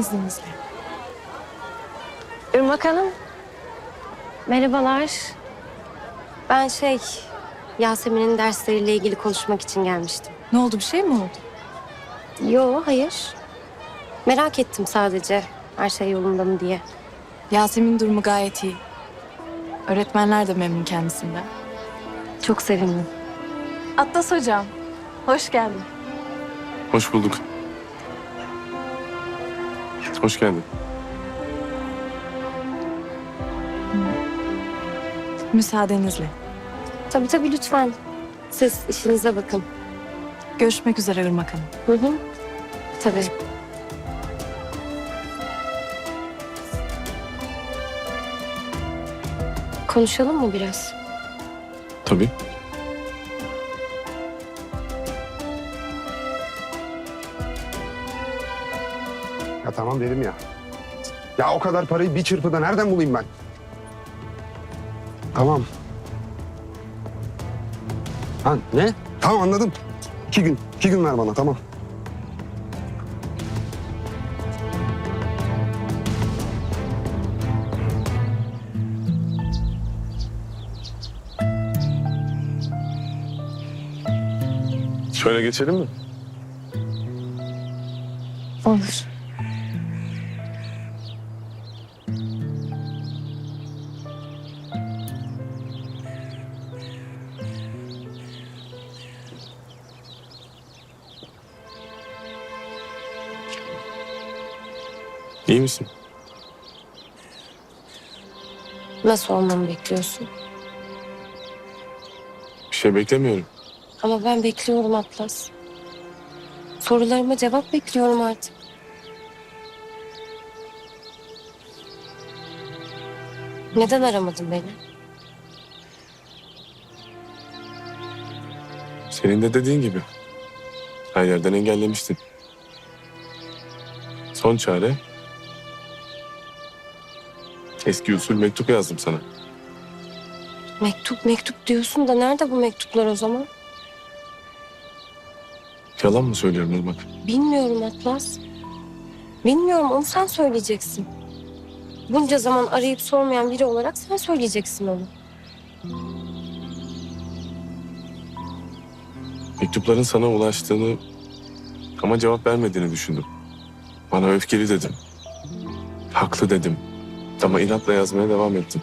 İzninizle. Irmak Hanım. Merhabalar. Ben şey, Yasemin'in dersleriyle ilgili konuşmak için gelmiştim. Ne oldu bir şey mi oldu? Yo, hayır. Merak ettim sadece her şey yolunda mı diye. Yasemin durumu gayet iyi. Öğretmenler de memnun kendisinden. Çok sevindim. Atlas hocam, hoş geldin. Hoş bulduk. Hoş geldin. Müsaadenizle. Tabii tabii lütfen. Siz işinize bakın. Görüşmek üzere Irmak Hanım. Hı hı. Tabii. Konuşalım mı biraz? Tabii. Tamam dedim ya. Ya o kadar parayı bir çırpıda nereden bulayım ben? Tamam. Ha ne? Tamam anladım. İki gün. iki gün ver bana tamam. Şöyle geçelim mi? Olur. İyi misin? Nasıl olmamı bekliyorsun? Bir şey beklemiyorum. Ama ben bekliyorum Atlas. Sorularıma cevap bekliyorum artık. Neden aramadın beni? Senin de dediğin gibi. Her yerden engellemiştin. Son çare... Eski usul mektup yazdım sana. Mektup mektup diyorsun da nerede bu mektuplar o zaman? Yalan mı söylüyorum Irmak? Bilmiyorum Atlas. Bilmiyorum onu sen söyleyeceksin. Bunca zaman arayıp sormayan biri olarak sen söyleyeceksin onu. Mektupların sana ulaştığını ama cevap vermediğini düşündüm. Bana öfkeli dedim. Haklı dedim. Ama inatla yazmaya devam ettim.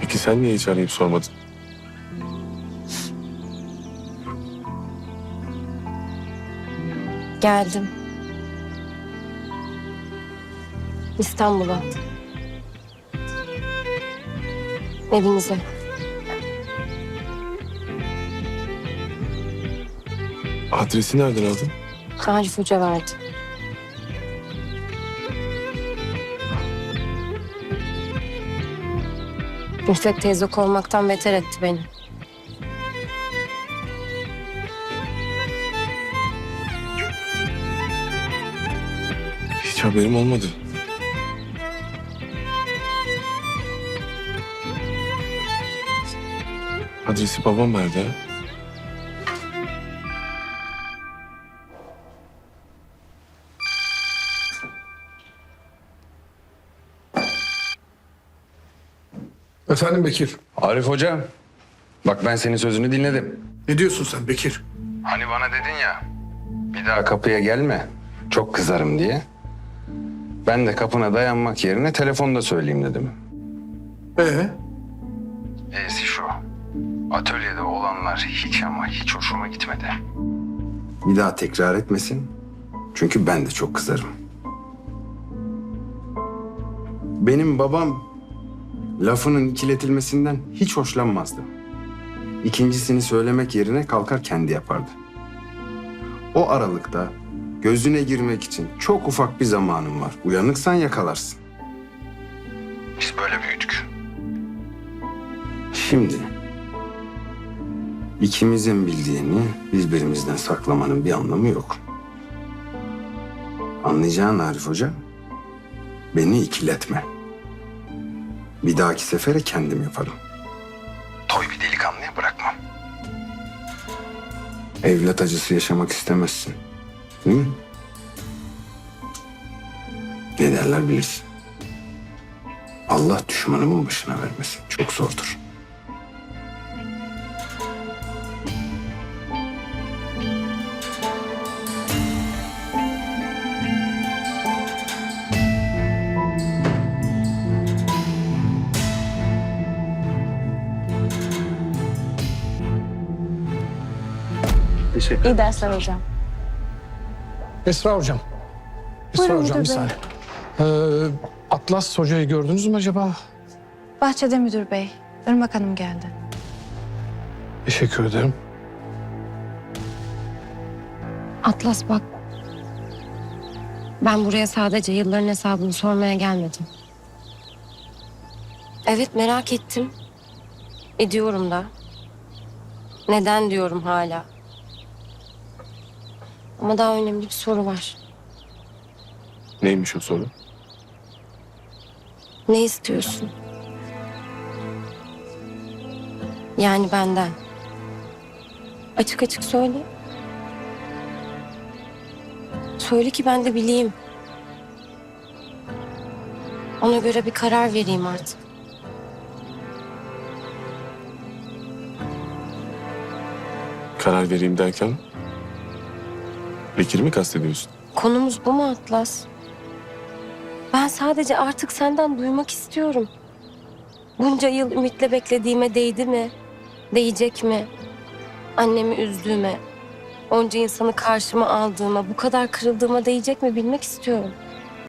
Peki sen niye hiç arayıp sormadın? Geldim. İstanbul'a. Evinize. Adresi nereden aldın? Arif Hoca verdi. Müfet teyze olmaktan beter etti beni. Hiç haberim olmadı. Adresi babam verdi ha. Efendim Bekir. Arif Hoca, bak ben senin sözünü dinledim. Ne diyorsun sen Bekir? Hani bana dedin ya, bir daha kapıya gelme, çok kızarım diye. Ben de kapına dayanmak yerine telefonda söyleyeyim dedim. Ee? E'si şu, atölyede olanlar hiç ama hiç hoşuma gitmedi. Bir daha tekrar etmesin, çünkü ben de çok kızarım. Benim babam lafının ikiletilmesinden hiç hoşlanmazdı. İkincisini söylemek yerine kalkar kendi yapardı. O aralıkta gözüne girmek için çok ufak bir zamanın var. Uyanıksan yakalarsın. Biz böyle büyüdük. Şimdi ikimizin bildiğini birbirimizden saklamanın bir anlamı yok. Anlayacağın Arif Hoca, beni ikiletme. Bir dahaki sefere kendim yaparım. Toy bir delikanlıya bırakmam. Evlat acısı yaşamak istemezsin. Değil mi? Ne derler bilirsin. Allah düşmanımın başına vermesin. Çok zordur. İyi dersler hocam. Esra hocam. Esra Buyurun hocam bir müdür bey. saniye. Ee, Atlas hocayı gördünüz mü acaba? Bahçede müdür bey. Irmak Hanım geldi. Teşekkür ederim. Atlas bak. Ben buraya sadece yılların hesabını sormaya gelmedim. Evet merak ettim. Ediyorum da. Neden diyorum hala. Ama daha önemli bir soru var. Neymiş o soru? Ne istiyorsun? Yani benden. Açık açık söyle. Söyle ki ben de bileyim. Ona göre bir karar vereyim artık. Karar vereyim derken... Bekir'i mi kastediyorsun? Konumuz bu mu Atlas? Ben sadece artık senden duymak istiyorum. Bunca yıl ümitle beklediğime değdi mi? Değecek mi? Annemi üzdüğüme, onca insanı karşıma aldığıma, bu kadar kırıldığıma değecek mi bilmek istiyorum.